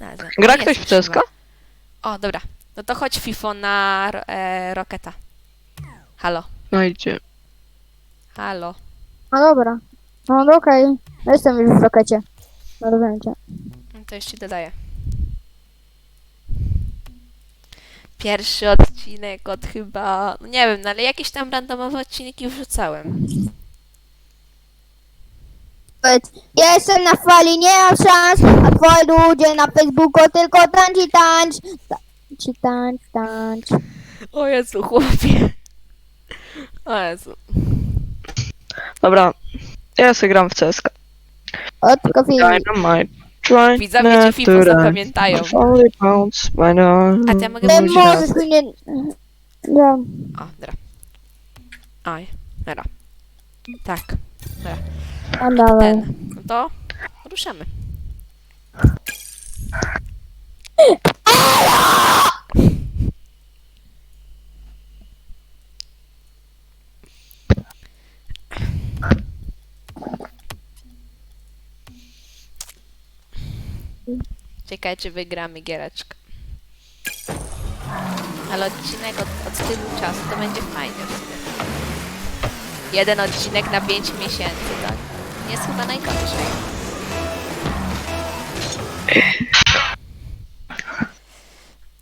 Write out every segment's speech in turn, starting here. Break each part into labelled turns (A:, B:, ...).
A: znalazłem.
B: Gra ktoś w CS:GO?
A: O, dobra. No to chodź FIFO na ro- e, Roketa. Halo,
B: No idzie.
A: halo.
C: No dobra. No no okej. Ja Jestem już w rokecie. No rozumiem cię.
A: No To już ci dodaję. Pierwszy odcinek od chyba, no nie wiem, no ale jakieś tam randomowe odcinki wrzucałem.
C: Ja jestem na fali, nie mam szans, a twoi ludzie na Facebooku tylko tańcz i tańcz. Tańcz i tańcz, tańcz.
A: O Jezu, chłopie. O Jezu.
B: Dobra. Ja sobie gram w CSK.
C: O, tylko film.
B: Dynamite. Trying
A: Widzowie cię FIFO
B: to
A: zapamiętają. A ty ja mogę
C: Ty
A: mówić
C: możesz tu nie... Ja.
A: O, dobra. Oj, dobra. Tak, dobra.
C: A dalej.
A: Ten. To ruszamy. Czekaj, czy wygramy giereczkę. Ale odcinek od, od tylu czasu to będzie fajnie. Jeden odcinek na 5 miesięcy, tak? Jest chyba najgorzej.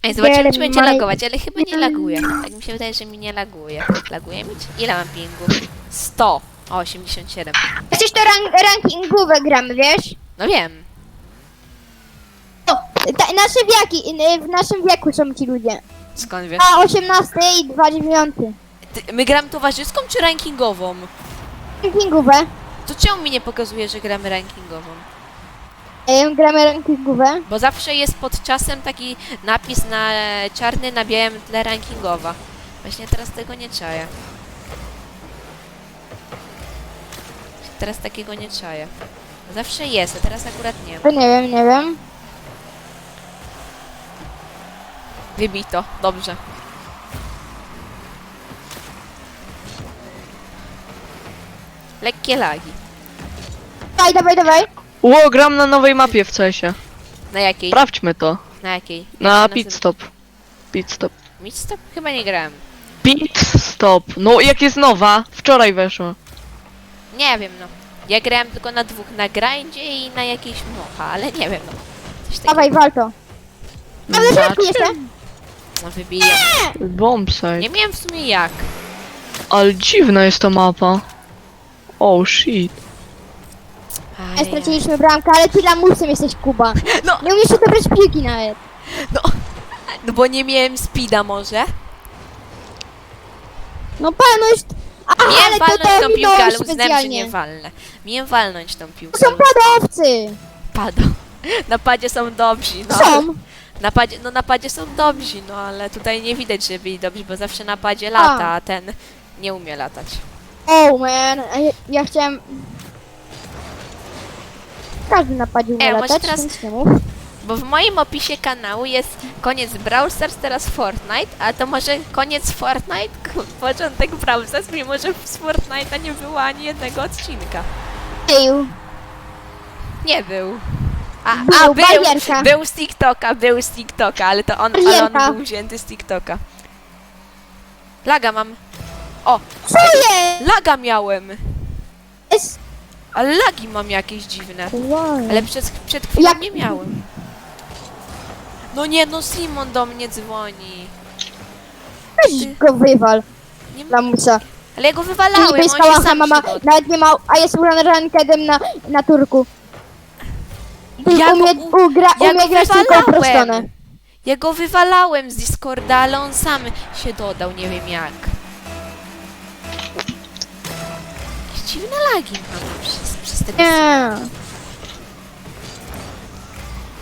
A: Ej, zobaczymy, czy będzie lagować, ale chyba nie laguje. Tak mi się wydaje, że mi nie laguje. Laguje mi? czy- Ile mam pingu? 100. O, 87.
C: Przecież to rank, rankingowe gramy, wiesz?
A: No wiem.
C: O, ta, nasze wieki, y, w naszym wieku są ci ludzie.
A: Skąd wiesz?
C: A 18 i 29.
A: Ty, my gramy towarzyską czy rankingową?
C: Rankingowe.
A: To czemu mi nie pokazuje, że gramy rankingową?
C: E, gramy rankingowe.
A: Bo zawsze jest pod czasem taki napis na czarny na białym tle rankingowa. Właśnie teraz tego nie czaję. Teraz takiego nie czaję. Zawsze jest, a teraz akurat nie ma.
C: To nie wiem, nie wiem.
A: Wybij to, dobrze. Lekkie lagi.
C: Dawaj, dawaj, dawaj.
B: Ło, gram na nowej mapie w CS-ie.
A: Na jakiej?
B: Sprawdźmy to.
A: Na jakiej? Jak
B: Na
A: się
B: pit
A: nazywa?
B: stop. Pit stop.
A: Mid stop? Chyba nie grałem.
B: Pit stop. No jak jest nowa? Wczoraj weszła.
A: Nie wiem, no. Ja grałem tylko na dwóch, na grindzie i na jakiejś mocha, ale nie wiem, no. Coś takiego.
C: Dawaj, wal to. A w środku jeszcze?
A: No wybijam.
B: Bombsite.
A: Nie miałem w sumie jak.
B: Ale dziwna jest ta mapa. Oh shit.
C: Ja straciliśmy bramkę, ale ty lamusem jesteś, Kuba.
A: No.
C: Nie umiesz się dobrać piłki nawet.
A: No bo nie miałem speeda może.
C: No panuś... Aha,
A: Miałem
C: ale to
A: walnąć tą piłkę, ale uznałem, że nie walnę. Miałem walnąć tą
C: To
A: piłkę.
C: są padowcy.
A: Pada. Na padzie są dobrzy, no.
C: Są.
A: Na padzie, no na padzie są dobrzy, no ale tutaj nie widać, że byli dobrzy, bo zawsze na padzie lata, a ten nie umie latać.
C: Oh man, a ja, ja chciałem... Każdy napadził
A: E, może
C: latać,
A: teraz-
C: więc nie mów.
A: Bo w moim opisie kanału jest koniec Brawl Stars, teraz Fortnite, a to może koniec Fortnite, początek Brawl Stars, mimo że z Fortnite'a nie było ani jednego odcinka.
C: Eju.
A: Nie był. A,
C: Był,
A: a był,
C: barierka.
A: był z TikToka, był z TikToka, ale to on, ale on był wzięty z TikToka. Laga mam. O,
C: Co jest?
A: laga miałem. Ale lagi mam jakieś dziwne. Ale przed, przed chwilą
C: Jak-
A: nie miałem. No nie, no Simon do mnie dzwoni.
C: Weź go wywal,
A: Nie, m-
C: lamusa.
A: ale ja go wywalałem, on się
C: skała
A: sam
C: mama, nawet nie ma, a jest rankedem na, na turku.
A: Ja go
C: umie,
A: u-
C: ugra,
A: ja
C: umie
A: go
C: grać tylko
A: wywalałem. Ja go wywalałem z Discorda, ale on sam się dodał, nie wiem jak. Dziwne lagi mam przez, przez tego
C: Nie.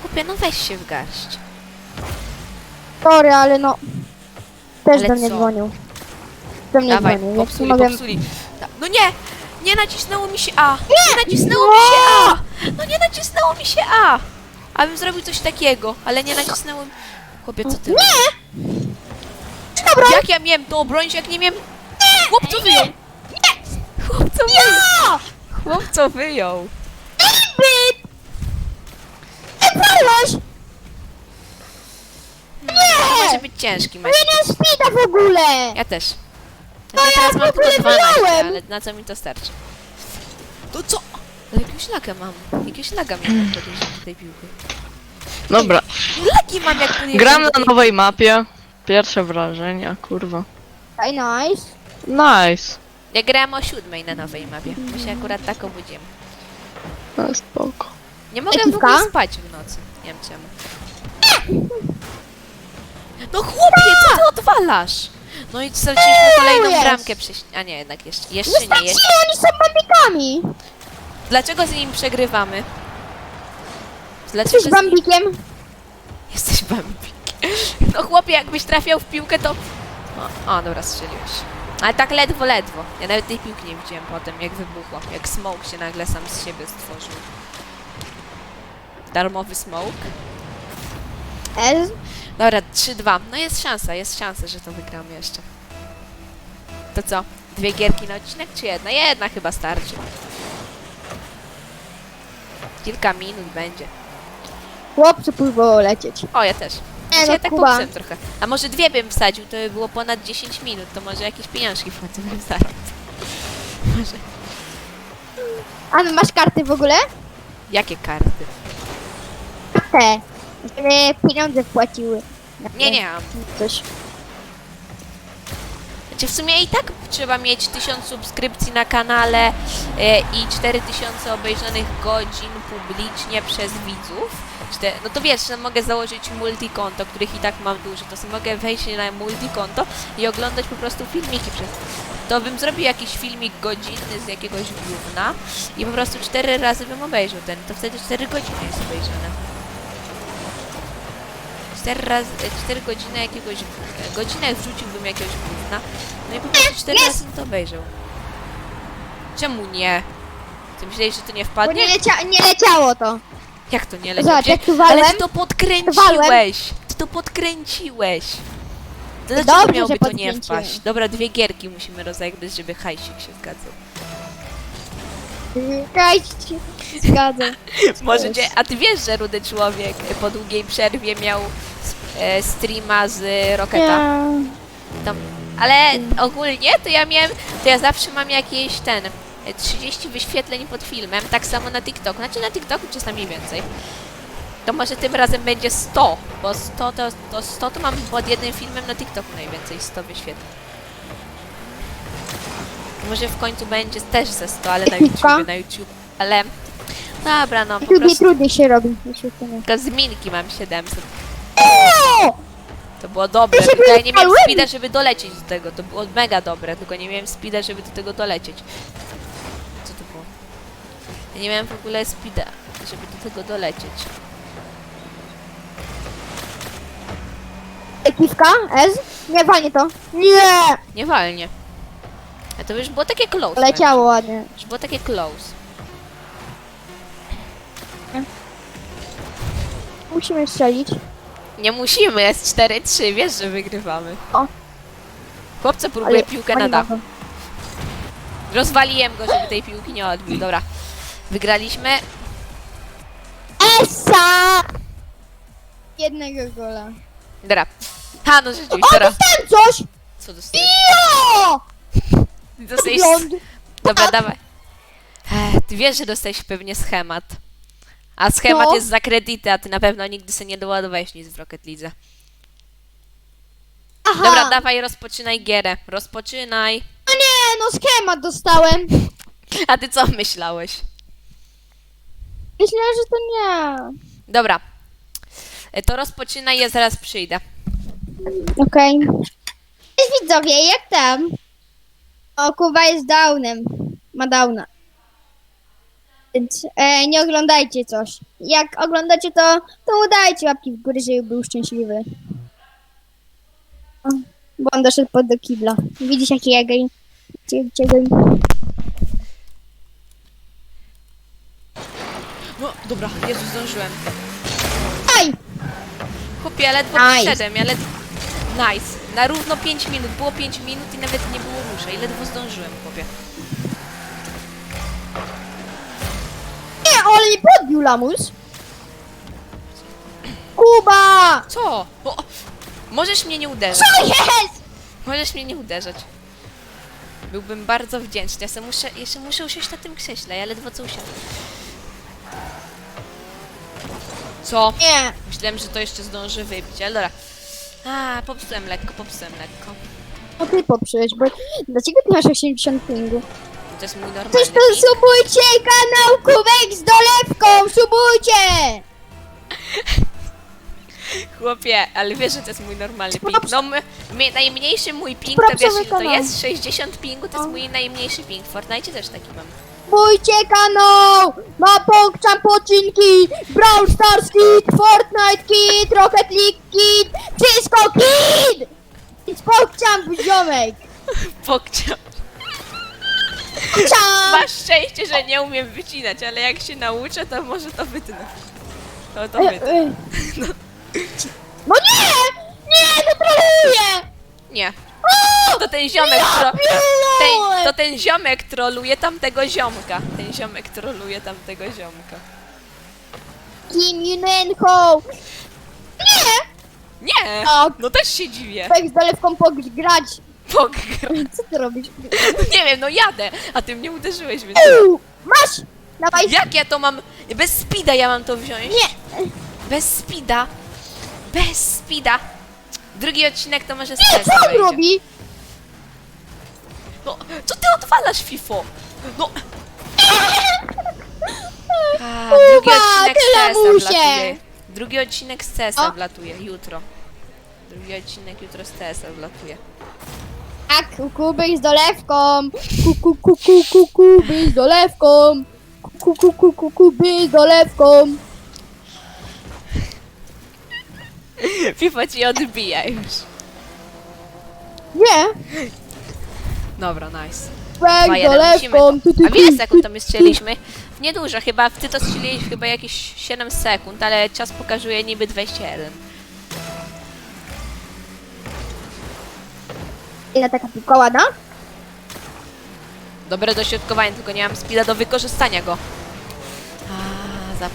A: Kupię, no weź się w garść.
C: Sorry, ale no... Też
A: Ale
C: do mnie
A: co?
C: dzwonił. Do mnie
A: Dawaj,
C: dzwonił, jak nie
A: popsuli,
C: mogę...
A: popsuli. Da- No nie! Nie nacisnęło mi się A! Nie, nacisnęło mi się A! No nie nacisnęło mi się A! Abym zrobił coś takiego, ale nie nacisnęło mi... Chłopie, co ty Nie!
C: Dobra,
A: Jak ja miałem to obronić, jak nie miałem... Chłopco wyjął! Nie! Chłopco wyjął! Chłopco wyjął!
C: Zbyt! Nie palność!
A: chce być ciężki,
C: No
A: Maciek.
C: ja nie speeda w ogóle!
A: Ja też.
C: No
A: Ja
C: ja
A: teraz
C: w
A: mam
C: ogóle
A: tylko 12,
C: wyjąłem.
A: ale na co mi to starczy? To co? Ale jakiegoś laga mam. Jakiegoś laga miałem podejrzeć do tej piłki.
B: Dobra,
A: Lagi mam jak podjeżdżam
B: gram
A: do
B: na
A: tej...
B: nowej mapie. Pierwsze wrażenia, kurwa.
C: Ej, nice.
B: Nice.
A: Ja grałem o siódmej na nowej mapie. Bo się akurat tak obudziłem.
B: No spoko.
A: Nie mogę w
C: Ekipka?
A: ogóle spać w nocy. Nie wiem czemu. No chłopie, co ty odwalasz? No i straciliśmy kolejną
C: jest.
A: bramkę przez... A nie, jednak jeszcze,
C: Nie
A: jeszcze nie jest.
C: oni są bambikami.
A: Dlaczego z nim przegrywamy? Dlaczego
C: Jesteś
A: z nim...
C: bambikiem?
A: Jesteś bambik. No chłopie, jakbyś trafiał w piłkę, to... O, o dobra, strzeliłeś. Ale tak ledwo, ledwo. Ja nawet tej piłki nie widziałem potem, jak wybuchła. Jak smoke się nagle sam z siebie stworzył. Darmowy smoke.
C: Ez?
A: Dobra, 3-2. No jest szansa, jest szansa, że to wygramy jeszcze. To co? Dwie gierki na odcinek, czy jedna? Jedna chyba starczy. Kilka minut będzie.
C: Chłopcy próbował lecieć.
A: O, ja też.
C: Nie
A: Ja
C: no,
A: tak
C: Kuba.
A: popsułem trochę. A może dwie bym wsadził, to by było ponad 10 minut, to może jakieś pieniążki bym zaraz. Może.
C: A no, masz karty w ogóle?
A: Jakie karty?
C: Te. Żeby pieniądze wpłaciły.
A: Nie, nie mam.
C: Coś.
A: Znaczy w sumie i tak trzeba mieć 1000 subskrypcji na kanale e, i 4000 obejrzanych godzin publicznie przez widzów. Czte- No to wiesz, że mogę założyć multikonto, których i tak mam dużo, to sobie mogę wejść na multikonto i oglądać po prostu filmiki przez... To bym zrobił jakiś filmik godzinny z jakiegoś gówna i po prostu 4 razy bym obejrzał ten, to wtedy 4 godziny jest obejrzane. 4 razy, 4 godziny jakiegoś, e, godzinę wrzuciłbym jakiegoś gówna, no i po prostu 4 razy bym to obejrzał. Czemu nie? Ty myślałeś, że to nie
C: Bo
A: wpadnie?
C: nie, lecia nie leciało to.
A: Jak to nie leciało?
C: Zobacz, jak tu
A: Ale ty to podkręciłeś! Ty to podkręciłeś! To dlaczego
C: Dobrze,
A: miałby
C: że
A: to nie
C: podkręciłem.
A: wpaść? Dobra, dwie gierki musimy rozegrać, żeby hajsik się zgadzał.
C: Kajcie Zgadzam.
A: Możecie, a ty wiesz, że rudy człowiek po długiej przerwie miał e, streama z Rocketa? Tam, ale ogólnie to ja miałem, to ja zawsze mam jakieś ten 30 wyświetleń pod filmem, tak samo na TikToku, znaczy na TikToku czasami więcej. To może tym razem będzie 100, bo 100 to, to 100 to mam pod jednym filmem na TikToku najwięcej, 100 wyświetleń. Może w końcu będzie też ze 100, ale na? YouTube, na YouTube, ale dobra no, po
C: Trudniej,
A: prostu
C: trudniej się robi. Wyświetlenie.
A: tylko z minki mam 700.
C: O!
A: To było dobre,
C: Ja się
A: tylko ja nie miałem
C: wyjechałem.
A: speeda, żeby dolecieć do tego. To było mega dobre, tylko nie miałem speeda, żeby do tego dolecieć. Ja nie miałem w ogóle speeda, żeby do tego dolecieć.
C: Ekiwka? Ez? Nie, walnie to. Nie!
A: Nie walnie. A to już było takie close.
C: Leciało ładnie.
A: Już było takie close.
C: Musimy strzelić.
A: Nie musimy, jest 4-3, wiesz, że wygrywamy.
C: O.
A: Chłopca próbuje
C: Ale
A: piłkę na
C: oni
A: dachu.
C: mogą.
A: Rozwaliłem go, żeby tej piłki nie odbił. Dobra. Wygraliśmy.
C: Esa! Jednego gola.
A: Dobra. Ha, no
C: O,
A: rzeczywiście, dobra.
C: dostałem coś!
A: Co dostajesz?
C: Jo!
A: Dostajesz...
C: Blond.
A: Dobra, dawaj. Ech, ty wiesz, że dostałeś pewnie schemat. A schemat
C: No.
A: jest za kredyty, a ty na pewno nigdy sobie nie doładowałeś nic w Rocket League.
C: Aha!
A: Dobra, dawaj, rozpoczynaj gierę. Rozpoczynaj.
C: No nie, no schemat dostałem.
A: A ty co myślałeś?
C: Myślałem, że to nie.
A: Dobra. E, To rozpoczynaj, ja zaraz przyjdę.
C: Okej. Cześć widzowie, jak tam? O, Kuba jest downem. Ma downa. Więc e, nie oglądajcie coś. Jak oglądacie to, to udajcie łapki w górę, żeby był szczęśliwy. O, bo on doszedł pod do kibla. Widzisz jaki ja gej? Gej?
A: No, dobra, Jezu, zdążyłem.
C: Aj!
A: Chłopie, ja ledwo
C: Nice.
A: przyszedłem, ja ledwo... Nice. Na równo 5 minut. Było 5 minut i nawet nie było rusza. I ledwo zdążyłem, chłopie.
C: Nie, ale nie podbił lamus. Kuba!
A: Co? Bo... Możesz mnie nie uderzać.
C: Co jest?
A: Możesz mnie nie uderzać. Byłbym bardzo wdzięczny. Ja muszę, jeszcze muszę usiąść na tym krześle, ja ledwo co usiadłem. Co?
C: Nie.
A: Myślałem, że to jeszcze zdąży wybić, ale dobra. A, popsułem lekko, popsułem lekko.
C: No ty poprzeć, bo dlaczego ty masz 80 pingu?
A: To jest mój normalny
C: Coś to
A: ping.
C: subujcie kanał Kubek z dolewką, subujcie!
A: Chłopie, ale wiesz, że to jest mój normalny ping. No, my, my, najmniejszy mój ping, to wiesz, ile to
C: kanał.
A: jest? 60 pingu to jest mój najmniejszy ping. W Fortnite też taki mam.
C: Subujcie kanał! Ma pokczam pocinki! Brawl Stars Kid, Fortnite Kid, Rocket League Kid, wszystko Kid! Więc pokczam ziomek!
A: Pokciam.
C: Pokczam!
A: Masz szczęście, że nie umiem wycinać, ale jak się nauczę, to może to wytnę. To to
C: E,
A: wytnę.
C: e. No nie! Nie, no troluję!
A: Nie. To ten ziomek, tro... ten, to ten ziomek troluje tamtego ziomka. Ten ziomek troluje tamtego ziomka.
C: Kim Junenho! Nie!
A: Nie!
C: Tak.
A: No też się dziwię.
C: Tak z dolewką pograć.
A: Pogra.
C: Co ty robisz?
A: Nie wiem, no jadę, a ty mnie uderzyłeś, więc...
C: Uuu, Masz! Dawaj!
A: Jak ja to mam... Bez speeda ja mam to wziąć?
C: Nie!
A: Bez speeda. Bez speeda. Drugi odcinek to może
C: Nie,
A: stres
C: co on robi?
A: No, co ty odwalasz, FIFO? No... A, drugi
C: Kuba,
A: odcinek z CS-a
C: lamusie.
A: wlatuje. Drugi odcinek z
C: O.
A: wlatuje, jutro. Drugi odcinek jutro z CS-a wlatuje.
C: Tak, kubek z dolewką. Ku, ku, ku, ku, ku, kuby z dolewką. Ku, ku, ku, ku, kuby z dolewką.
A: FIFO ci odbija już.
C: Nie,
A: Dobra, nice.
C: kubek z
A: 2-1, musimy to.
C: Tu, tu,
A: A
C: tu, tu,
A: my strzeliśmy? Niedużo, chyba ty to strzeliłeś chyba jakieś 7 sekund, ale czas pokazuje niby 21.
C: Ile taka piłka ładna?
A: Dobre dośrodkowanie, tylko nie mam speeda do wykorzystania go. A, za,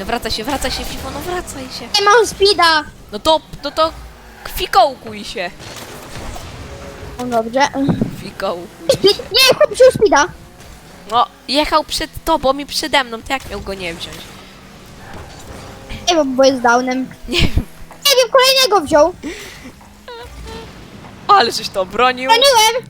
A: późno. Wraca się, wraca się, FIFO, no wracaj się.
C: Nie mam speeda.
A: No to, no to kwikołkuj się.
C: No dobrze.
A: Kwikołkuj.
C: Speed? Nie, chłop wziął speeda.
A: No, jechał przed tobą i przede mną, to jak miał go nie wziąć?
C: Nie wiem, bo jest downem.
A: Nie wiem,
C: Nie wiem, kolejnego wziął.
A: ale żeś to bronił.
C: Broniłem.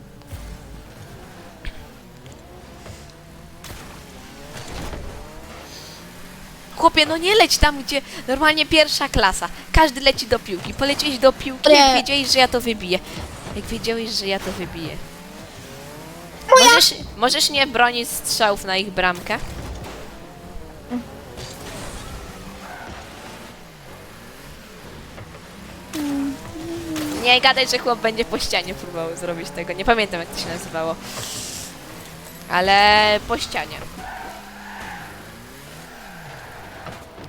A: Chłopie, no nie leć tam, gdzie normalnie pierwsza klasa. Każdy leci do piłki. Poleciałeś do piłki,
C: Nie.
A: jak wiedziałeś, że ja to wybiję. Jak wiedziałeś, że ja to wybiję. Możesz, możesz nie bronić strzałów na ich bramkę? Nie gadaj, że chłop będzie po ścianie próbował zrobić tego. Nie pamiętam, jak to się nazywało. Ale po ścianie.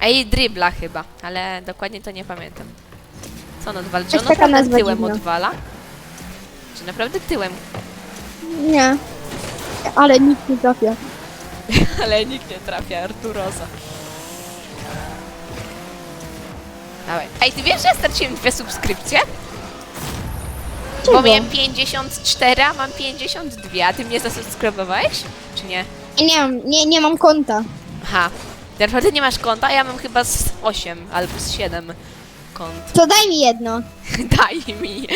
A: Ej, dribla chyba, ale dokładnie to nie pamiętam. Co on odwala? Czy on
C: Jest taka
A: naprawdę
C: nazwa
A: tyłem
C: dziwna.
A: odwala? Czy naprawdę tyłem?
C: Nie. Ale nikt nie trafia.
A: Ale nikt nie trafia, Arturosa. Dawaj. Ej, ty wiesz, że ja straciłem dwie subskrypcje? Bo
C: Czego?
A: miałem 54, a mam 52. A ty mnie zasubskrybowałeś? Czy nie?
C: Nie, nie mam, nie, nie mam konta.
A: Aha. Ty naprawdę nie masz konta? Ja mam chyba z 8 albo z 7 kont.
C: To daj mi jedno.
A: Daj mi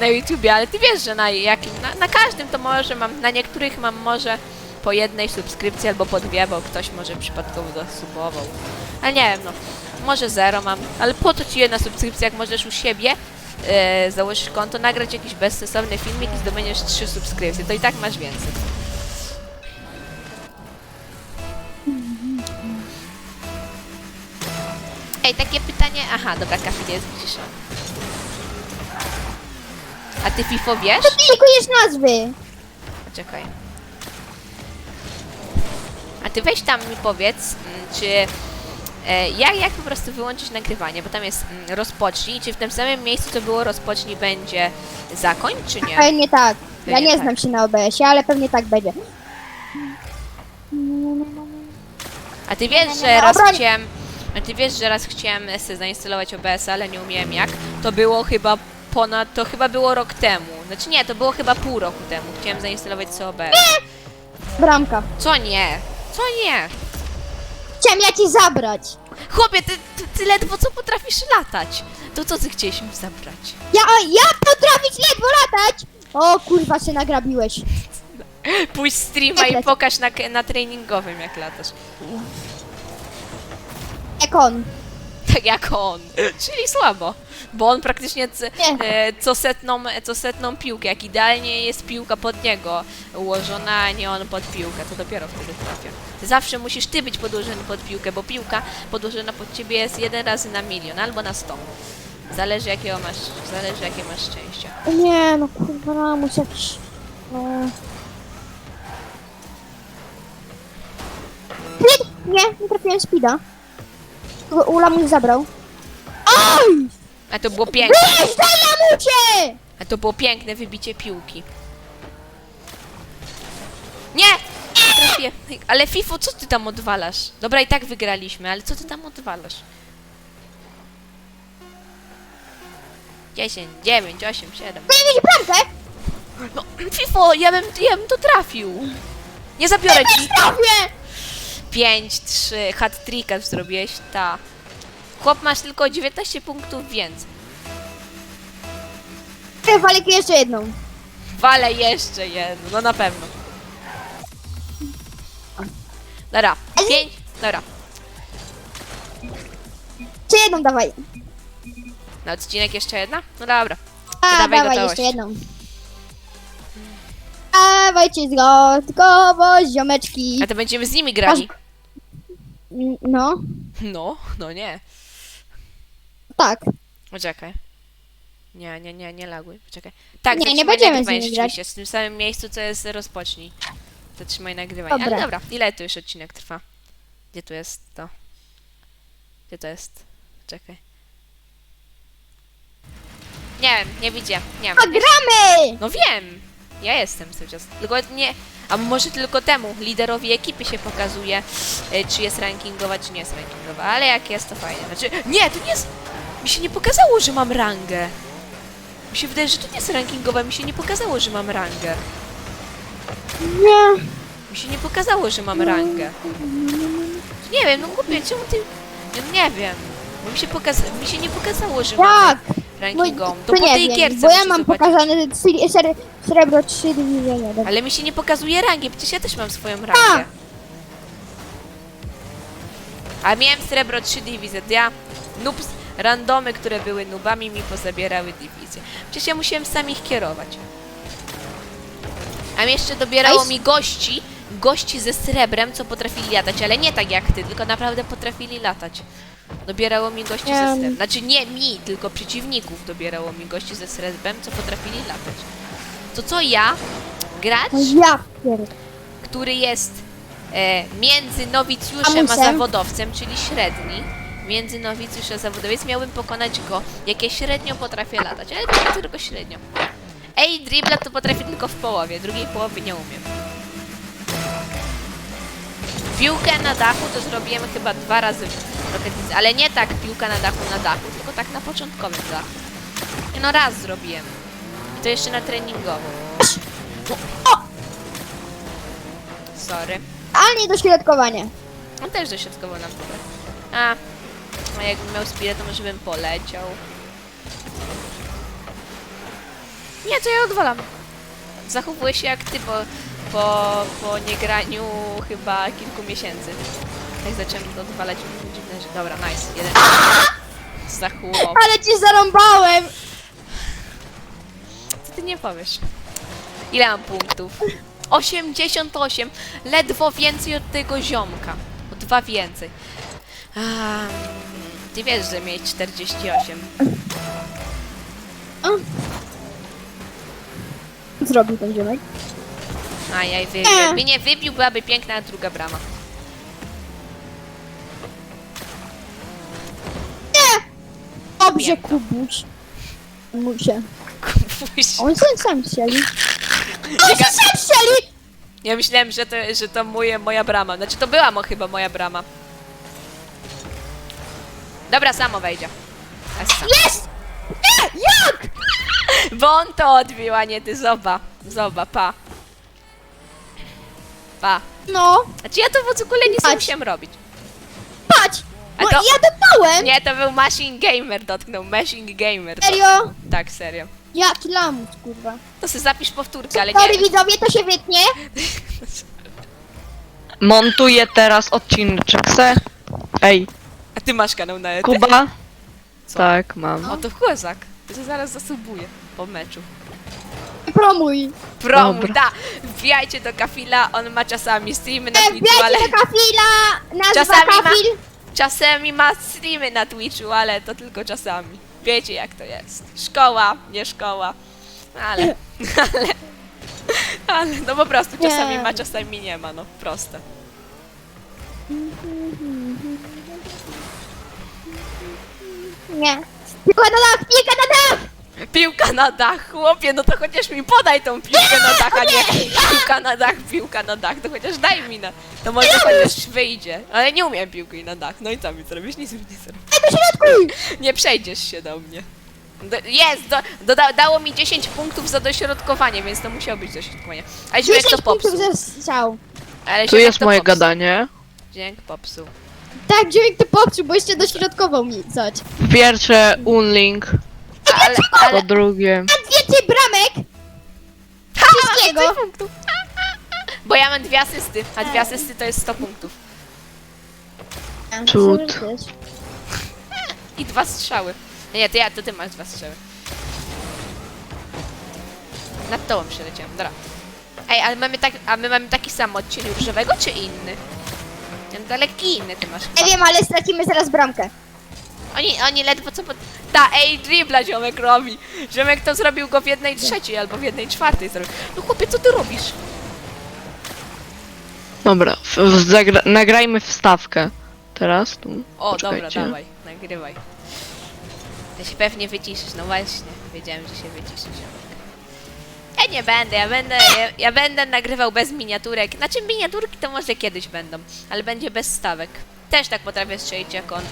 A: na YouTubie, ale ty wiesz, że na jakim, na, na każdym to może mam, na niektórych mam może po jednej subskrypcji albo po dwie, bo ktoś może przypadkowo zasubował. Ale nie wiem, no, może zero mam, ale po to ci jedna subskrypcja, jak możesz u siebie e, założyć konto, nagrać jakiś bezsensowny filmik i zdobędziesz trzy subskrypcje, to i tak masz więcej. Ej, takie pytanie, aha, dobra, kafir jest wyciszony. A ty FIFO wiesz?
C: Klikujesz nazwy.
A: Czekaj. A ty weź tam mi powiedz, mm, czy e, jak, jak po prostu wyłączyć nagrywanie, bo tam jest mm, rozpocznij, czy w tym samym miejscu co było rozpocznij będzie zakończ, czy nie?
C: Pewnie tak. Ja
A: Pewnie
C: nie
A: tak.
C: znam się na OBS-ie, ale pewnie tak będzie.
A: A ty wiesz, że
C: Dobra.
A: A ty wiesz, że raz chciałem sobie zainstalować OBS, ale nie umiałem jak. To było chyba ponad, to chyba było rok temu. Znaczy nie, to było chyba pół roku temu. Chciałem zainstalować sobie OBS.
C: Bramka.
A: Co nie? Co nie?
C: Chciałem ja ci zabrać.
A: Chłopie, ty, ty, ty ledwo co potrafisz latać. To co ty chciałeś mi zabrać?
C: Ja, ja potrafić ledwo latać! O kurwa, się nagrabiłeś.
A: Pójdź streama i pokaż na, na treningowym jak latasz.
C: Jak on.
A: Tak jak on. Czyli słabo. Bo on praktycznie c,
C: Nie.
A: e, co, setną, co setną piłkę, jak idealnie jest piłka pod niego ułożona, a nie on pod piłkę, to dopiero wtedy trafia. Zawsze musisz ty być podłożony pod piłkę, bo piłka podłożona pod ciebie jest jeden razy na milion albo na sto. Zależy jakiego masz, zależy jakie masz szczęście.
C: Nie, no kurwa, Ramus jakiś... No... Nie, nie, nie trafiłem speeda. Kogo Ula mu zabrał. Oj!
A: A to było piękne,
C: daj Lamucie!
A: a to było piękne wybicie piłki. Nie! Nie trafię. Ale Fifo, co ty tam odwalasz? Dobra, i tak wygraliśmy, ale co ty tam odwalasz? 10, 9, 8, 7.
C: To nie widzi bramkę?
A: No, Fifo, ja bym, ja bym to trafił. Nie zabiorę ci.
C: Trafię!
A: 5, 3, hat tricka zrobiłeś, ta. Chłop, masz tylko 19 punktów więcej.
C: Walek jeszcze jedną.
A: Walę jeszcze jedno, no na pewno. Dobra, 5, dobra.
C: Jeszcze jedną dawaj.
A: Na odcinek jeszcze jedna? No dobra.
C: A,
A: dawaj
C: dawaj
A: gotowość.
C: jeszcze jedną. Dawajcie zgodkowo, ziomeczki.
A: A to będziemy z nimi grali.
C: Mm, No,
A: No, no nie.
C: tak.
A: Poczekaj. Nie, nie, nie, nie laguj. Poczekaj. Tak,
C: Nie, nie
A: zatrzymaj
C: będziemy z
A: nagrywanie
C: nimi grać.
A: rzeczywiście. W tym samym miejscu, co jest rozpocznij. Zatrzymaj nagrywanie.
C: Dobra.
A: Ale dobra, ile tu już odcinek trwa? Gdzie tu jest to? Gdzie to jest? Czekaj. Nie wiem, nie widzę. Nie wiem.
C: A gramy!
A: No wiem! Ja jestem cały czas. Tylko nie. A może tylko temu, liderowi ekipy się pokazuje, y, czy jest rankingowa, czy nie jest rankingowa. Ale jak jest, to fajnie. Znaczy. Nie, to nie jest. Mi się nie pokazało, że mam rangę. Mi się wydaje, że to nie jest rankingowa, mi się nie pokazało, że mam rangę.
C: Nie.
A: Mi się nie pokazało, że mam rangę. Nie wiem, no kupię, czemu ty. No, nie wiem. Bo mi się, pokaza... mi się nie pokazało, że mam
C: Jak?
A: Rankingową.
C: to
A: To po
C: nie
A: tej
C: wiem,
A: gierce
C: bo ja mam
A: zobaczyć.
C: pokazane trzy- ser- srebro 3 dywizje 1.
A: Ale mi się nie pokazuje rangi, przecież ja też mam swoją rangę. A miałem srebro 3 dywizje, to ja noobs, randomy, które były nubami mi pozabierały dywizję. Przecież ja musiałem sam ich kierować. A mi jeszcze dobierało
C: A
A: mi gości, gości ze srebrem, co potrafili latać, ale nie tak jak ty, tylko naprawdę potrafili latać. Dobierało mi gości ze
C: Em.
A: Znaczy nie mi, tylko przeciwników dobierało mi gości ze srebrem, co potrafili latać. To co ja, gracz,
C: No ja pierdolę.
A: który jest e, między nowicjuszem a zawodowcem, czyli średni, między nowicjusz a zawodowiec, miałbym pokonać go, jak ja średnio potrafię latać, ale to tylko średnio. Ej, dribble to potrafię tylko w połowie, drugiej połowy nie umiem. Piłkę na dachu to zrobiłem chyba dwa razy w ale nie tak piłka na dachu na dachu, tylko tak na początkowym dachu. No raz zrobiłem. I to jeszcze na treningowym. Sorry.
C: Ale nie dośrodkowanie.
A: On też dośrodkowo nam to A, a jakbym miał speed, to może bym poleciał. Nie, to ja odwalam. Zachowuję się jak ty po, po, po niegraniu chyba kilku miesięcy. Tak zacząłem odwalać dziwne rzeczy. Dobra, nice. Jeden.
C: Ale cię zarąbałem!
A: Co ty nie powiesz? Ile mam punktów? 88. Ledwo więcej od tego ziomka. O dwa więcej. Ty wiesz, że mieć 48.
C: Zrobił ten ziomek.
A: A ja wy,
C: Nie.
A: jakby nie wybił, byłaby piękna druga brama.
C: Dobrze,
A: Wiem to.
C: Kubuś. Mu się. On sam sam strzeli. On się sam strzeli!
A: Ja myślałem, że to, że to moje, moja brama. Znaczy to była mo, chyba moja brama. Dobra, samo wejdzie.
C: Jest! Nie! Jak?
A: Bo on to odbił, a nie ty. Zoba. Zoba, pa. Pa.
C: No,
A: Znaczy ja to w ogóle nic nie
C: Patrz.
A: musiałem robić.
C: patrz!
A: A
C: No
A: to-
C: ja dotknąłem!
A: Nie, to był Machine Gamer dotknął. Machine Gamer.
C: Serio?
A: Tak, serio.
C: Jaki lamus, kurwa.
A: To sobie zapisz powtórkę, ale
C: Sorry
A: nie.
C: widzowie, to się wytnie.
B: Montuję teraz odcineczek se. Ej,
A: A ty masz kanał na ET?
B: Kuba?
A: Co?
B: Tak, mam.
A: O, to chłozak. To się zaraz zasubuję po meczu.
C: Promuj.
A: Promu,
B: Dobra.
A: da! Wbijajcie do Kafila, on ma czasami streamy na Twitchu, ale...
C: Wbijajcie do kafila, nazwa
A: Czasami ma-
C: kafil.
A: Czasami ma streamy na Twitchu, ale to tylko czasami. Wiecie jak to jest. Szkoła, nie szkoła. Ale... Ale... Ale, no po prostu czasami
C: Nie.
A: ma, czasami nie ma, no proste.
C: Nie. Piłka na dach, piłka na dach!
A: Piłka na dach, chłopie, no to chociaż mi podaj tą piłkę na dach, a nie piłka na dach, piłka na dach, to chociaż daj mi na... To może chociaż wyjdzie. Ale nie umiem piłki na dach, no i co mi zrobisz? Nic mi nie zrobisz.
C: Daj do środku!
A: Nie przejdziesz się do mnie. Do, jest! Do, doda, dało mi 10 punktów za dośrodkowanie, więc to musiało być dośrodkowanie. Ale dźwięk
C: 10
A: to popsuł.
C: punktów za strzał.
A: Ale
B: Tu
A: dźwięk
B: jest
A: to
B: moje
A: popsuł.
B: gadanie.
A: Dźwięk popsuł.
C: Tak, dźwięk to popsuł, bo jeszcze dośrodkował mi coś.
B: Pierwsze unlink,
A: Ale, ale,
B: po drugie.
C: Mam więcej bramek! Wszystkiego!
A: Bo ja mam dwie asysty, a dwie asysty to jest 100 punktów.
B: Cud.
A: I dwa strzały. Nie, to ja, to ty masz dwa strzały. Nad tobą przeleciałem, dobra. Ej, ale mamy tak, a my mamy taki sam odcień różowego, czy inny? Ten daleki inny ty masz
C: Nie
A: chyba.
C: wiem, ale stracimy zaraz bramkę.
A: Oni, oni ledwo co pod... Ta, ej, dribla ziomek robi. Ziomek to zrobił go w jednej trzeciej albo w jednej czwartej zrobił. No chłopie, co ty robisz?
B: Dobra, w, w, zagra, nagrajmy wstawkę. Teraz tu.
A: O, dobra,
B: Poczekajcie.
A: dawaj, nagrywaj. Ty się pewnie wyciszysz, no właśnie. Wiedziałem, że się wyciszysz, ziomek. Ja nie będę, ja będę, ja, ja będę nagrywał bez miniaturek. Znaczy miniaturki to może kiedyś będą, ale będzie bez stawek. Też tak potrafię strzelić jak on.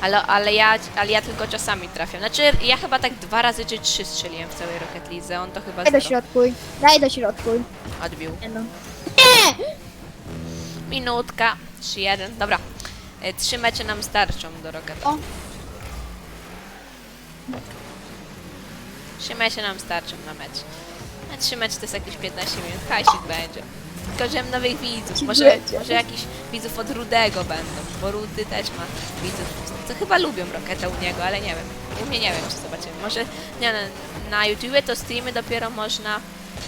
A: Ale, ale, ja, ale ja tylko czasami trafiam. Znaczy ja chyba tak dwa razy czy trzy strzeliłem w całej Rocket League, on to chyba
C: Daj do
A: zero.
C: środku. Daj do środku.
A: odbił.
C: Nie no.
A: Minutka, 3-1, dobra. E, Trzy mecze nam starczą do Rocket.
C: O.
A: Trzy mecze nam starczą na mecz. A trzy mecze to jest jakieś 15 minut, hajsik będzie. Że nowych widzów, może, może jakiś widzów od Rudego będą, bo Rudy też ma widzów, co chyba lubią Rocketa u niego, ale nie wiem. U mnie nie wiem, czy zobaczymy. Może, nie no, na YouTubie to streamy dopiero można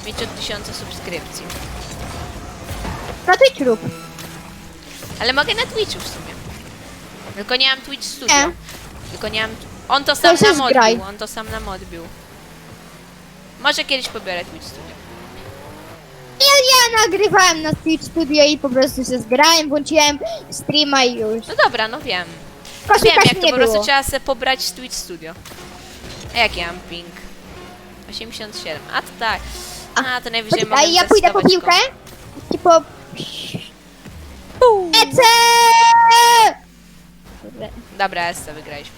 A: mieć od 1000 subskrypcji.
C: Na Twitch rób.
A: Ale mogę na Twitchu w sumie. Tylko nie mam Twitch Studio.
C: Nie.
A: Tylko nie mam... On to sam
C: się
A: nam
C: zgraj.
A: odbił, on to sam nam odbił. Może kiedyś pobiorę Twitch Studio.
C: Ja, ja nagrywałem na Twitch Studio i po prostu się zgrałem, włączyłem streama i już.
A: No dobra, no wiem.
C: Koszulka
A: Wiem, jak
C: się
A: to
C: nie
A: po prostu
C: było.
A: trzeba sobie pobrać z Twitch Studio. A jaki ja mam ping? 87. A to tak. A, to najwyżej mogę
C: Poczekaj, ja pójdę po
A: testować
C: piłkę
A: go.
C: i po...
A: Pum.
C: Lecę!
A: Dobra, Essa, wygraliśmy.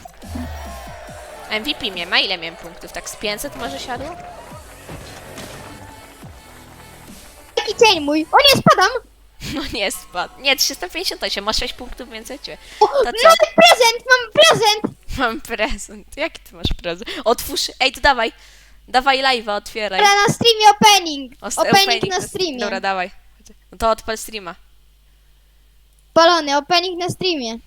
A: MVP mnie ma ile miałem punktów? Tak z 500 może siadło?
C: Cień mój? O nie, spadam!
A: No nie spadł. Nie, 358, masz 6 punktów więcej od ciebie.
C: O,
A: To
C: no
A: co?
C: prezent, mam prezent!
A: Mam prezent. Jaki ty masz prezent? Otwórz. Ej, to dawaj. Dawaj live'a, otwieraj.
C: Dobra, na streamie opening.
A: Ost-
C: Opening na streamie.
A: Dobra, dawaj. No to odpal streama.
C: Balony, opening na streamie.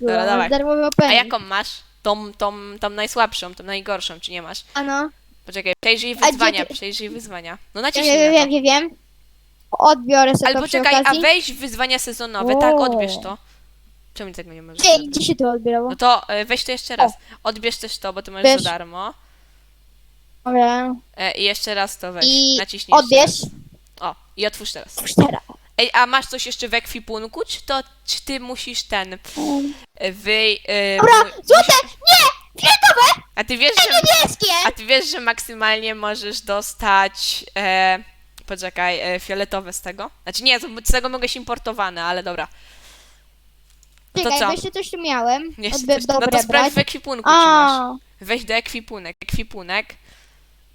A: Dobra, dawaj.
C: Darmowy
A: A
C: opening.
A: jaką masz? Tą, tą, tą najsłabszą, tą najgorszą, czy nie masz?
C: Ano.
A: Poczekaj, przejrzyj
C: gdzie
A: wyzwania,
C: ty-
A: przejrzyj wyzwania. No
C: Ja
A: naciśnij
C: wiem,
A: na
C: wiem,
A: to.
C: wiem, wiem. Odbiorę sobie
A: Ale
C: to przy
A: poczekaj, a
C: okazji.
A: weź wyzwania sezonowe, tak,
C: O.
A: odbierz to. Czemu tego nie możesz zrobić?
C: gdzie się to odbierało?
A: No to e, weź to jeszcze raz. Odbierz też to, bo to masz
C: Bierz.
A: za darmo.
C: Dobra.
A: E, I jeszcze raz to weź.
C: I
A: Naciśnij jeszcze
C: odbierz.
A: raz. O, i otwórz teraz.
C: Teraz.
A: Ej, a masz coś jeszcze w ekwipunku, czy to, czy ty musisz ten, e, wy... E,
C: Dobra,
A: mu-
C: złote! Nie! Fioletowe!
A: a ty wiesz, że...
C: Niebieskie!
A: A ty wiesz, że maksymalnie możesz dostać. E, poczekaj, e, fioletowe z tego? Znaczy nie, z z tego mogę się importowane, ale dobra.
C: Czekaj,
A: co?
C: bo jeszcze coś tu miałem.
A: Jeszcze
C: Odby-
A: coś, no to sprawdź
C: brać.
A: w ekwipunku, czy masz.
C: A,
A: Weź do ekwipunek, ekwipunek.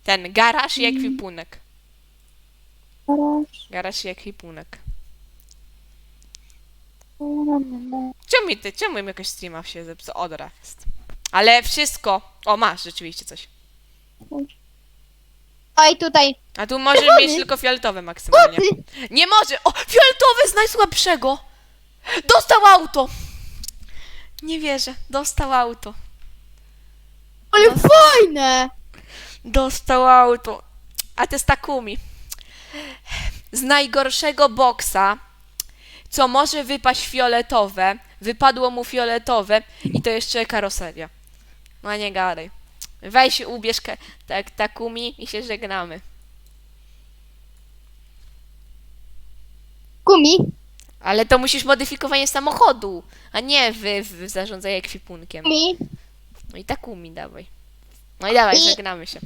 A: Ten, garaż i ekwipunek. Garaż i ekwipunek. Czemu mi ty, czemu mi jakoś streama się zepsuł? O, dobra, jest. Ale wszystko. O, masz rzeczywiście coś.
C: Oj, tutaj.
A: A tu może mieć tylko fioletowe maksymalnie. Nie może! O, fioletowy jest najsłabszego! Dostał auto! Nie wierzę, dostał auto.
C: Ale fajne!
A: Dostał auto. A to jest Takumi. Z najgorszego boksa, co może wypaść fioletowe, wypadło mu fioletowe i to jeszcze karoseria. No nie gadaj. Weź ubierz ka- tak, Takumi i się żegnamy.
C: Kumi.
A: Ale to musisz modyfikowanie samochodu, a nie wy, wy zarządzaj ekwipunkiem.
C: Kumi.
A: No i Takumi dawaj. No i dawaj,
C: I-
A: żegnamy się.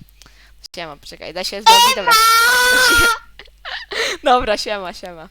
A: Siema, poczekaj, da się zrobić, dobra. Dobra, siema, siema.